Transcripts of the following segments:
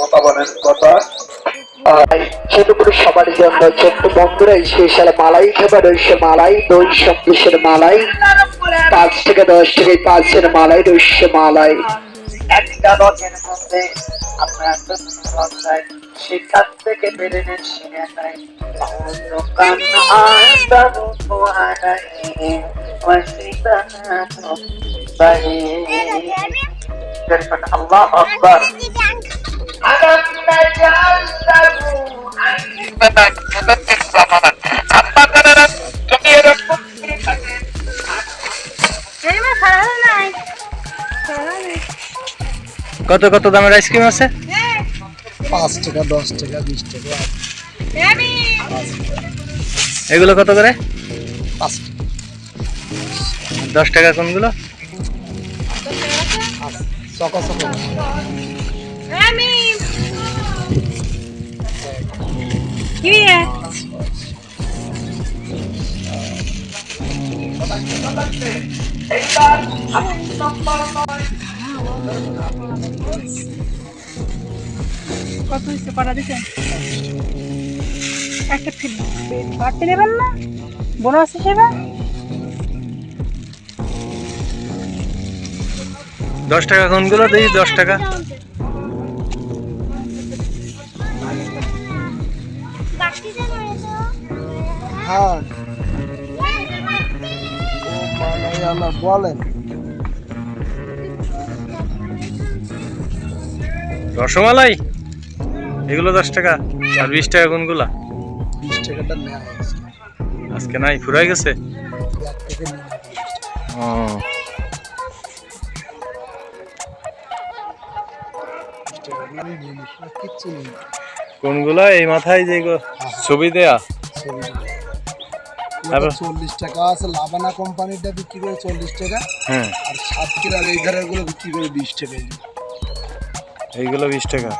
কথা বলেন কথা। সেটুকু সবার জন্য ছোট্ট বন্ধুরা স্পেশাল মালাই খাবার রয়েছে মালাই দই সন্দেশের মালাই। পাঁচ থেকে দশ থেকে পাঁচের মালাই রয়েছে মালাই। একটা রথের মধ্যে আপনার সেখান থেকে বেড়ে নেন সিনে নাই কান্না daripada আল্লাহ Akbar. কত কত দামের আইসক্রিম আছে? পাঁচ টাকা দশ টাকা বিশ টাকা। এগুলো কত করে? পাঁচ টাকা। দশ টাকা কোনগুলো? চকা চকা আমি কি কত হয়েছে কটা দিচ্ছেন একটা ফিট বাড়তে নেবেন না? বোনাস হিসেবে? দশ টাকা কোনগুলো? দিই দশ টাকা। রসমালাই? এগুলো দশ টাকা। আর বিশ টাকা কোনগুলা? আজকে নাই, ফুরাই গেছে। ও। কোনগুলা? এই মাথায় যে ছবি দেয়া? চল্লিশ টাকা আছে লাবানা কোম্পানিটা বিক্রি করে চল্লিশ টাকা। হ্যাঁ। আর সাতক্ষীরার এই ধারেরগুলো বিক্রি করে বিশ টাকা এইগুলো বিশ টাকা।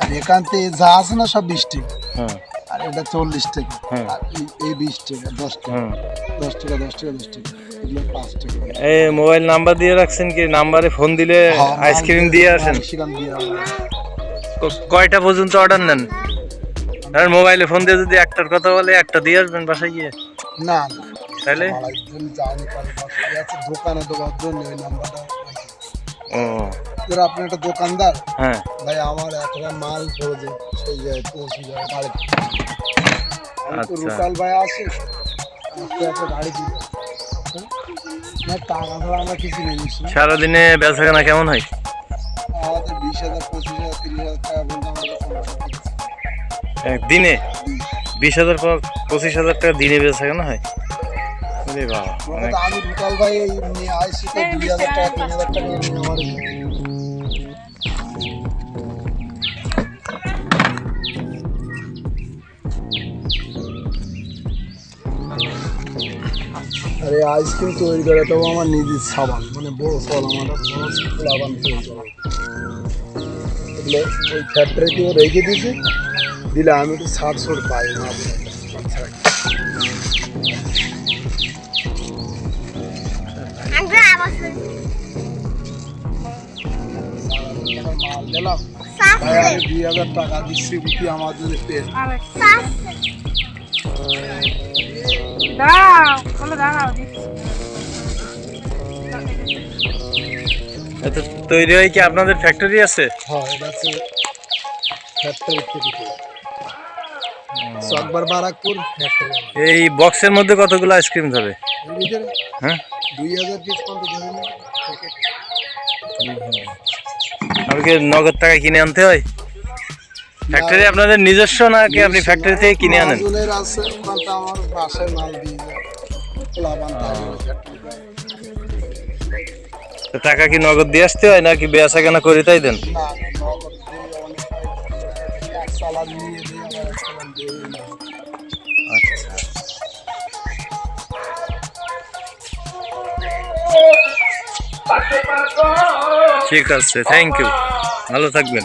আর এখান থেকে যা আছে না সব বিশ টাকা। হ্যাঁ। আর এটা চল্লিশ টাকা। হ্যাঁ। আর এই- বিশ টাকা দশ টাকা। হ্যাঁ। দশ টাকা দশ টাকা দশ টাকা। পাঁচ টাকা। এই মোবাইল নাম্বার দিয়ে রাখছেন কি? নাম্বারে ফোন দিলে হ্যাঁ, আইসক্রিম দিয়ে আসেন? আইসক্রিম দিয়ে কয়টা পর্যন্ত অর্ডার নেন? আর মোবাইলে ফোন দিয়ে যদি একটার কথা বলে একটা দিয়ে আসবেন বাসায় গিয়ে? না তাহলে? দোকানে দেওয়ার জন্য ওই নাম্বারটা ও। ধরো আপনি একটা দোকানদার? হ্যাঁ। ভাই আমার একটা মাল সেই জায়গায় পৌঁছে আচ্ছা। রুকাল ভাই আসে আজকে একটা গাড়ি দিবে হ্যাঁ? না টাকা ধরো আমরা কিছু নেই সারাদিনে বেচাকেনা কেমন হয়? আমাদের বিশ হাজার পঁচিশ হাজার তিরিশ হাজার টাকা বলতে আমাদের সংসার দিনে বিশ হাজার পঁচিশ হাজার টাকা দিনে হয় মনে অনেক। তো আমি রুকাল ভাই এই নিয়ে আসছি তো দুই হাজার টাকা তিন হাজার টাকা আমার আরে আইসক্রিম তৈরি করে তো আমার নিজের সাবান মানে বড় ফল আমার লাভান তৈরি করে। এগুলো ওই ফ্যাক্টরিতেও রেখে দিয়েছি দিলে আমি একটু সার ছড় পাই না দিলাম। দুই হাজার টাকা দিচ্ছি আমার জন্য দাও বলো দাঁড়াও দিচ্ছি তৈরি হয় কি আপনাদের ফ্যাক্টরি আছে? হ্যাঁ এটা হচ্ছে ফ্যাক্টরি থেকে চকবার বারাকপুর ফ্যাক্টরি এই বক্সের মধ্যে কতগুলো আইসক্রিম ধরে? হ্যাঁ? দুই হাজার পিস নগদ টাকা কিনে আনতে হয়? ফ্যাক্টরি আপনাদের নিজস্ব নাকি আপনি ফ্যাক্টরি থেকে কিনে আনেন? আছে আমার বাসায় মাল দিয়ে তো টাকা কি নগদ দিয়ে আসতে হয় নাকি বেচা কেনা করে তাই দেন? আচ্ছা। ঠিক আছে থ্যাংক ইউ ভালো থাকবেন।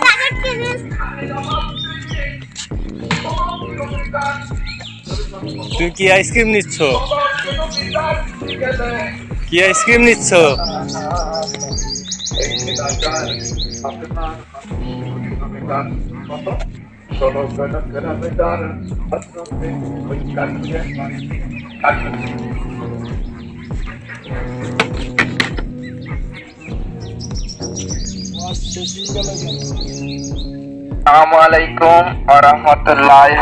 তুমি কি আইসক্রিম নিচ্ছ কি আইসক্রিম নিচ্ছ শেষ হয়ে? আসসালামু আলাইকুম ওয়া রাহমাতুল্লাহি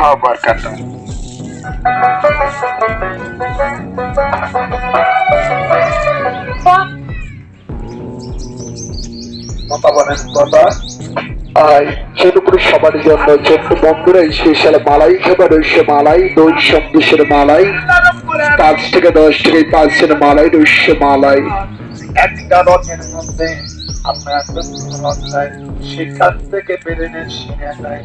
কথা বলেন কথা। আই সেটুকুনি সবার জন্য ছোট্ট বন্ধুরা স্পেশাল মালাই খাবার রয়েছে মালাই দই সন্দেশের মালাই। পাঁচ থেকে দশ থেকে পাঁচের মালাই রয়েছে মালাই। একটা রথের মধ্যে আপনার সেখান থেকে বেড়ে নেন সিনেমায়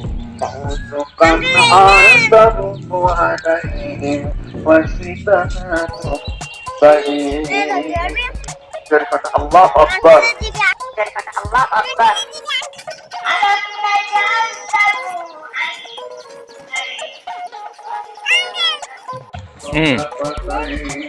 আল্লাহ আকবর Allah Akbar. হুম